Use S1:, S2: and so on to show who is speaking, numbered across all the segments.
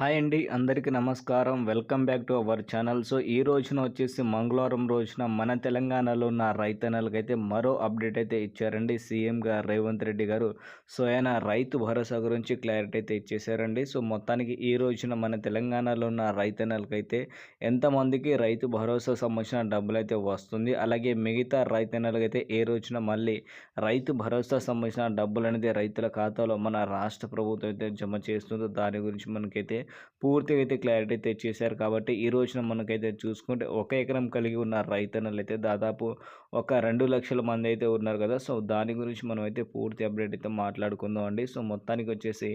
S1: Hi అండి అందరికీ నమస్కారం. Welcome back to our channel. So ఈ రోజున వచ్చేసి మంగళవారం రోజున మన తెలంగాణలో ఉన్న రైతన్నలకు అయితే మరో అప్డేట్ అయితే ఇచ్చారండి. సీఎం గారు రేవంత్ రెడ్డి గారు. సో ఆయన రైతు భరోసా గురించి క్లారిటీ అయితే ఇచ్చేశారండి. సో మొత్తానికి ఈ రోజున మన తెలంగాణలో ఉన్న రైతన్నలకు అయితే ఎంతమందికి రైతు భరోసా సంబంధించిన డబ్బులు అయితే వస్తుంది. అలాగే మిగతా రైతన్నలకు అయితే ఏ రోజున మళ్ళీ రైతు భరోసా సంబంధించిన డబ్బులు అనేది రైతుల ఖాతాలో మన రాష్ట్ర ప్రభుత్వం అయితే జమ చేస్తుందో దాని గురించి మనకైతే పూర్తిగా అయితే క్లారిటీ తెచ్చేశారు కాబట్టి ఈ రోజున మనకైతే చూసుకుంటే ఒక ఎకరం కలిగి ఉన్న రైతన్నలు అయితే దాదాపు ఒక రెండు లక్షల మంది అయితే ఉన్నారు కదా. సో దాని గురించి మనం అయితే పూర్తి అప్డేట్ అయితే మాట్లాడుకుందాం అండి. సో మొత్తానికి వచ్చేసి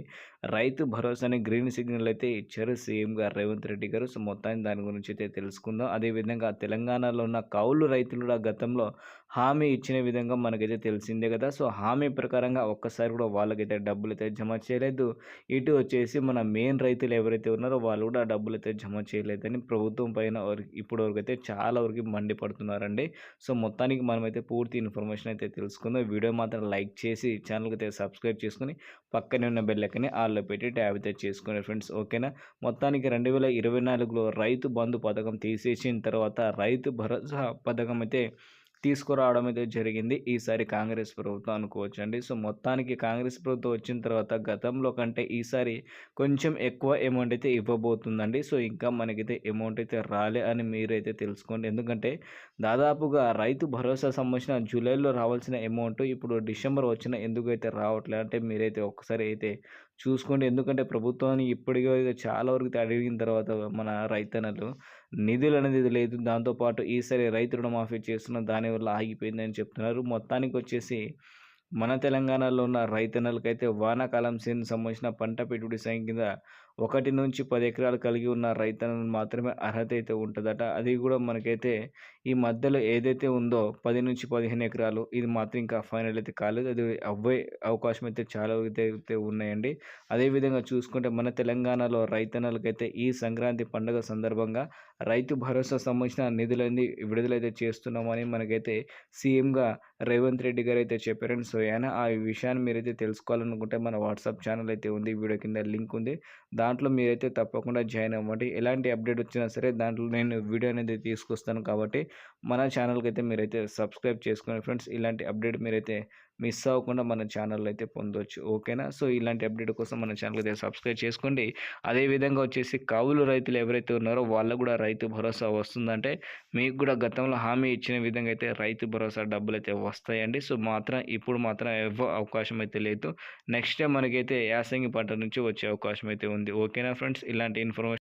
S1: రైతు భరోసాని గ్రీన్ సిగ్నల్ అయితే ఇచ్చారు సీఎంగా గారు రేవంత్ రెడ్డి గారు. సో మొత్తానికి దాని గురించి అయితే తెలుసుకుందాం. అదేవిధంగా తెలంగాణలో ఉన్న కౌలు రైతులు కూడా గతంలో హామీ ఇచ్చిన విధంగా మనకైతే తెలిసిందే కదా. సో హామీ ప్రకారంగా ఒక్కసారి కూడా వాళ్ళకైతే డబ్బులు అయితే జమ చేయలేదు. ఇటు వచ్చేసి మన మెయిన్ రైతులు ఎవరైతే ఉన్నారో వాళ్ళు కూడా డబ్బులు అయితే జమ చేయలేదని ప్రభుత్వం పైన ఇప్పటి వరకు అయితే చాలా వరకు మండిపడుతున్నారండి సో మొత్తానికి మనమైతే పూర్తి ఇన్ఫర్మేషన్ అయితే తెలుసుకుందాం. వీడియో మాత్రం లైక్ చేసి ఛానల్కి అయితే సబ్స్క్రైబ్ చేసుకుని పక్కనే ఉన్న బెల్లెక్కని ఆల్లో పెట్టి ట్యాబ్ అయితే చేసుకునే ఫ్రెండ్స్ ఓకేనా? మొత్తానికి రెండు వేల ఇరవై నాలుగులో రైతు బంధు పథకం తీసేసిన తర్వాత రైతు భరోసా పథకం అయితే తీసుకురావడం అయితే జరిగింది. ఈసారి కాంగ్రెస్ ప్రభుత్వం అనుకోవచ్చు అండి సో మొత్తానికి కాంగ్రెస్ ప్రభుత్వం వచ్చిన తర్వాత గతంలో కంటే ఈసారి కొంచెం ఎక్కువ అమౌంట్ అయితే ఇవ్వబోతుందండి. సో ఇంకా మనకైతే అమౌంట్ అయితే రాలే అని మీరైతే తెలుసుకోండి. ఎందుకంటే దాదాపుగా రైతు భరోసా సంబంధించిన జూలైలో రావాల్సిన అమౌంట్ ఇప్పుడు డిసెంబర్ వచ్చిన ఎందుకు అయితే రావట్లేదు అంటే మీరైతే ఒకసారి అయితే చూసుకోండి. ఎందుకంటే ప్రభుత్వాన్ని ఇప్పటికే చాలా వరకు అడిగిన తర్వాత మన రైతన్నలు నిధులు అనేది లేదు. దాంతోపాటు ఈసారి రైతు రుణమాఫీ చేస్తున్న దానివల్ల ఆగిపోయిందని చెప్తున్నారు. మొత్తానికి వచ్చేసి మన తెలంగాణలో ఉన్న రైతన్నలకైతే వానాకాలం సీజన్ సంబంధించిన పంట పెట్టుబడి సాయం కింద ఒకటి నుంచి పది ఎకరాలు కలిగి ఉన్న రైతన్నలు మాత్రమే అర్హత అయితే ఉంటుందట. అది కూడా మనకైతే ఈ మధ్యలో ఏదైతే ఉందో పది నుంచి పదిహేను ఎకరాలు ఇది మాత్రం ఇంకా ఫైనల్ అయితే కాలేదు. అది అవ్వే అవకాశం అయితే చాలా అయితే ఉన్నాయండి. అదేవిధంగా చూసుకుంటే మన తెలంగాణలో రైతన్నలకైతే ఈ సంక్రాంతి పండుగ సందర్భంగా రైతు భరోసా సంబంధించిన నిధులన్నీ విడుదలైతే చేస్తున్నామని మనకైతే సీఎంగా రేవంత్ రెడ్డి గారు అయితే చెప్పారని సో అయినా ఆ విషయాన్ని మీరైతే తెలుసుకోవాలనుకుంటే మన వాట్సాప్ ఛానల్ అయితే ఉంది వీడియో కింద లింక్ ఉంది. దాంట్లో మీరైతే తప్పకుండా జాయిన్ అవ్వండి. ఎలాంటి అప్డేట్ వచ్చినా సరే దాంట్లో నేను వీడియో అనేది తీసుకొస్తాను కాబట్టి మన ఛానల్కి అయితే మీరైతే సబ్స్క్రైబ్ చేసుకోండి ఫ్రెండ్స్. ఇలాంటి అప్డేట్ మీరైతే మిస్ అవ్వకుండా మన ఛానల్ అయితే పొందవచ్చు ఓకేనా? సో ఇలాంటి అప్డేట్ కోసం మన ఛానల్ అయితే సబ్స్క్రైబ్ చేసుకోండి. అదేవిధంగా వచ్చేసి కౌలు రైతులు ఎవరైతే ఉన్నారో వాళ్ళకు కూడా రైతు భరోసా వస్తుందంటే మీకు కూడా గతంలో హామీ ఇచ్చిన విధంగా అయితే రైతు భరోసా డబ్బులు అయితే వస్తాయండి. సో మాత్రం ఇప్పుడు మాత్రం ఎవ్వ అవకాశం అయితే లేదు. నెక్స్ట్ టైం మనకైతే యాసంగి పంట నుంచి వచ్చే అవకాశం అయితే ఉంది. ఓకేనా ఫ్రెండ్స్? ఇలాంటి ఇన్ఫర్మేషన్